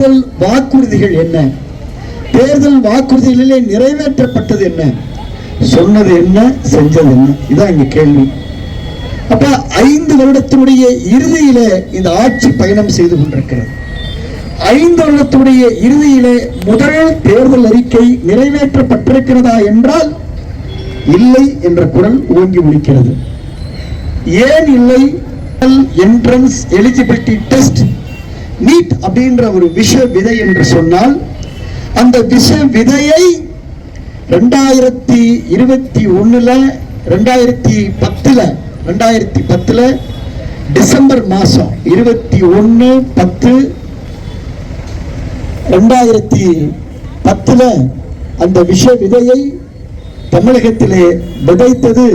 தேர்தல் வாக்குறுதிகள் என்ன? தேர்தல் வாக்குறுதிகளிலே நிறைவேற்றப்பட்டது என்ன? சொன்னது என்ன? செஞ்சது என்ன? இதான் இங்க கேள்வி. அப்ப ஐந்து வருடத்தினுடைய இறுதியில இந்த ஆட்சி பயணம் செய்து கொண்டிருக்கிறது. ஐந்து வருடத்துடைய இறுதியிலே முதல் தேர்தல் அறிக்கை நிறைவேற்றப்பட்டிருக்கிறதா என்றால் இல்லை என்ற குரல் ஓங்கி முடிக்கிறது ஏன் இல்லை? என்ட்ரன்ஸ் எலிஜிபிலிட்டி டெஸ்ட் நீட் அப்படின்ற ஒரு விஷ விதை என்று சொன்னால் அந்த விஷ விதையை ரெண்டாயிரத்தி இருபத்தி ஒன்றில் ரெண்டாயிரத்தி பத்தில் ரெண்டாயிரத்தி பத்தில் டிசம்பர் மாதம் இருபத்தி ஒன்று பத்து ரெண்டாயிரத்தி பத்தில் அந்த விஷ விதையை தமிழகத்திலே விதைத்தது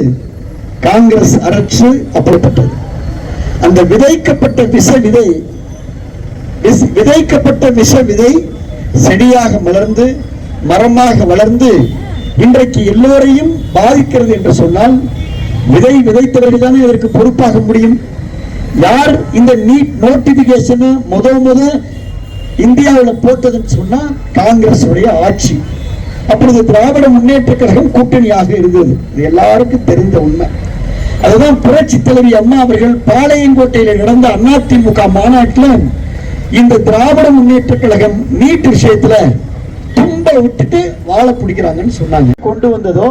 காங்கிரஸ் அரசு அப்படிப்பட்டது. அந்த விதைக்கப்பட்ட விஷ விதை விதைக்கப்பட்ட விஷ விதை செடியாக மலர்ந்து மரமாக வளர்ந்து இன்றைக்கு எல்லோரையும் பாதிக்கிறது என்று சொன்னால் விதை விதைத்தவர்கள் தானே இதற்கு பொறுப்பாக முடியும். யார் இந்த நீட் நோட்டிபிகேஷன் முத முத இந்தியாவில் போட்டதுன்னு சொன்னா காங்கிரஸ் உடைய ஆட்சி. அப்பொழுது திராவிட முன்னேற்ற கழகம் கூட்டணியாக இருந்தது. இது எல்லாருக்கும் தெரிந்த உண்மை. அதுதான் புரட்சி தலைவி அம்மா அவர்கள் பாளையங்கோட்டையில் நடந்த அதிமுக மாநாட்டில் இந்த திராவிட முன்னேற்ற கழகம் நீட் விஷயத்துல தும்ப விட்டுட்டு வாழ பிடிக்கிறாங்கன்னு சொன்னாங்க. கொண்டு வந்ததோ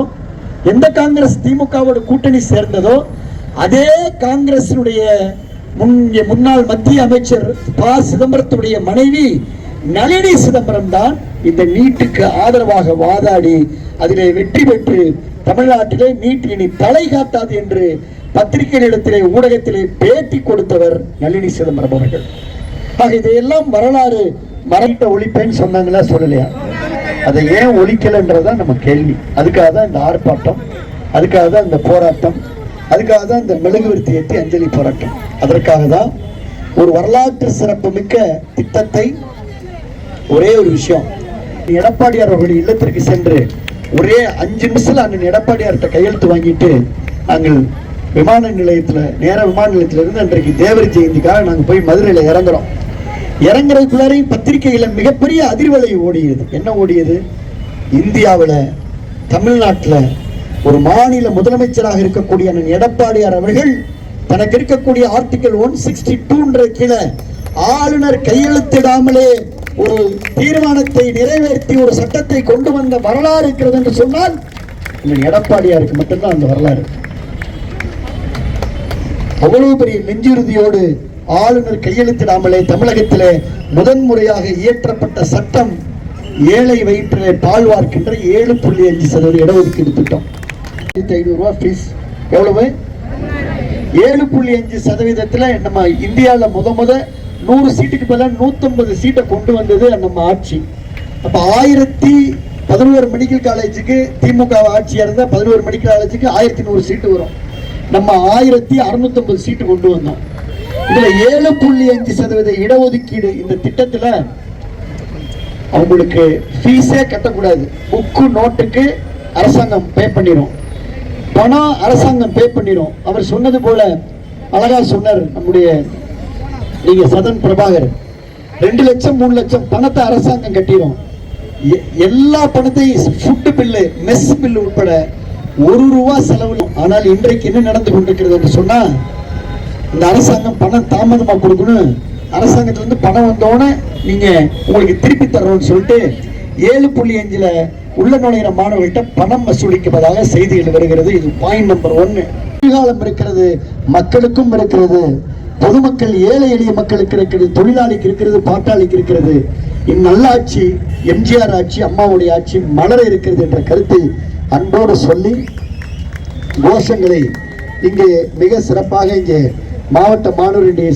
எந்த காங்கிரஸ் திமுகவோட கூட்டணி சேர்ந்ததோ அதே காங்கிரசினுடைய முன் முன்னாள் மத்திய அமைச்சர் ப. சிதம்பரத்துடைய மனைவி நளினி சிதம்பரம் தான் இந்த நீட்டுக்கு ஆதரவாக வாதாடி அதிலே வெற்றி பெற்று தமிழ்நாட்டிலே நீட் இனி தலை காட்டாது என்று பத்திரிகைகளிடத்திலே ஊடகத்திலே பேட்டி கொடுத்தவர் நளினி சிதம்பரம் அவர்கள். ஆக இதையெல்லாம் வரலாறு மறைட்ட ஒழிப்பேன்னு சொன்னாங்களா சொல்லலையா? அதை ஏன் ஒழிக்கலைன்றதான் நம்ம கேள்வி. அதுக்காக தான் இந்த ஆர்ப்பாட்டம் அதுக்காக தான் இந்த போராட்டம் அதுக்காக தான் இந்த மெழுகுவர்த்தி ஏற்றி அஞ்சலி போராட்டம். அதற்காக தான் ஒரு வரலாற்று சிறப்புமிக்க திட்டத்தை ஒரே ஒரு விஷயம். எடப்பாடியார் அவர்களுடைய இல்லத்திற்கு சென்று ஒரே அஞ்சு நிமிஷத்தில் அண்ணன் எடப்பாடியார்கிட்ட கையெழுத்து வாங்கிட்டு நாங்கள் விமான நிலையத்தில் நேர விமான நிலையத்திலிருந்து அன்றைக்கு தேவர் ஜெயந்திக்காக நாங்கள் போய் மதுரையில் இறங்குறோம். இறங்குறதுக்குள்ளாரையும் பத்திரிகையில மிகப்பெரிய அதிர்வலை ஓடியது. என்ன ஓடியது? இந்தியாவில் தமிழ்நாட்டுல ஒரு மாநில முதலமைச்சராக இருக்கக்கூடிய எடப்பாடியார் அவர்கள் தனக்கு இருக்கக்கூடிய ஆர்டிகல் ஒன் சிக்ஸ்டி டூன்ற கீழே ஆளுநர் கையெழுத்திடாமலே ஒரு தீர்மானத்தை நிறைவேற்றி ஒரு சட்டத்தை கொண்டு வந்த வரலாறு இருக்கிறது என்று சொன்னால் எடப்பாடியாருக்கு மட்டும்தான் அந்த வரலாறு. அவ்வளவு பெரிய நெஞ்சுறுதியோடு ஆளுநர் கையெழுத்திடாமலே தமிழகத்திலே முதன்முறையாக இயற்றப்பட்ட சட்டம் ஏழை வயிற்றிலே பாழ்வார்க்கின்ற ஏழு புள்ளி அஞ்சு சதவீத இடஒதுக்கீடு திட்டம். ஐநூறுரூவா ஃபீஸ் எவ்வளவு? ஏழு புள்ளி அஞ்சு சதவீதத்தில் நம்ம இந்தியாவில் முத முத நூறு சீட்டுக்கு பதிலாக நூற்றம்பது சீட்டை கொண்டு வந்தது நம்ம ஆட்சி. அப்போ ஆயிரத்தி பதினோரு மெடிக்கல் காலேஜுக்கு திமுக ஆட்சியாக இருந்தால் பதினோரு மெடிக்கல் காலேஜுக்கு ஆயிரத்தி நூறு சீட்டு வரும். நம்ம ஆயிரத்தி அறுநூத்தம்பது சீட்டு கொண்டு வந்தோம். இதுல ஏழு புள்ளி அஞ்சு சதவீத இடஒதுக்கீடு இந்த திட்டத்துல அவங்களுக்கு ஃபீஸே கட்டக்கூடாது. புக்கு நோட்டுக்கு அரசாங்கம் பே பண்ணிடும் பணம் அரசாங்கம் பே பண்ணிடும் அவர் சொன்னது போல அழகா சொன்னார் நம்முடைய நீங்க சதன் பிரபாகர். ரெண்டு லட்சம் மூணு லட்சம் பணத்தை அரசாங்கம் கட்டிடும் எ- எல்லா பணத்தையும் ஃபுட்டு பில்லு மெஸ் பில்லு உட்பட ஒரு ரூபா செலவு ஆனால் இன்றைக்கு என்ன நடந்து கொண்டிருக்கிறது என்று சொன்னா இந்த அரசாங்கம் பணம் தாமதமாக கொடுக்கணும். அரசாங்கத்திலேருந்து பணம் வந்தோடனே நீங்கள் உங்களுக்கு திருப்பி தர்றோம்னு சொல்லிட்டு ஏழு புள்ளி அஞ்சில் உள்ள நுழையிற மாணவர்கள்ட்ட பணம் வசூலிக்கப்பதாக செய்திகள் வருகிறது. இது பாயிண்ட் நம்பர் ஒன்று எதிர்காலம் இருக்கிறது மக்களுக்கும் இருக்கிறது. பொதுமக்கள் ஏழை எளிய மக்களுக்கு இருக்கிறது தொழிலாளிக்கு இருக்கிறது பாட்டாளிக்கு இருக்கிறது. இந்நல்லாட்சி எம்ஜிஆர் ஆட்சி அம்மாவுடைய ஆட்சி மலர இருக்கிறது என்ற கருத்தை அன்போடு சொல்லி கோஷங்களை இங்கே மிக சிறப்பாக இங்கே மாவட்ட மாணவருடைய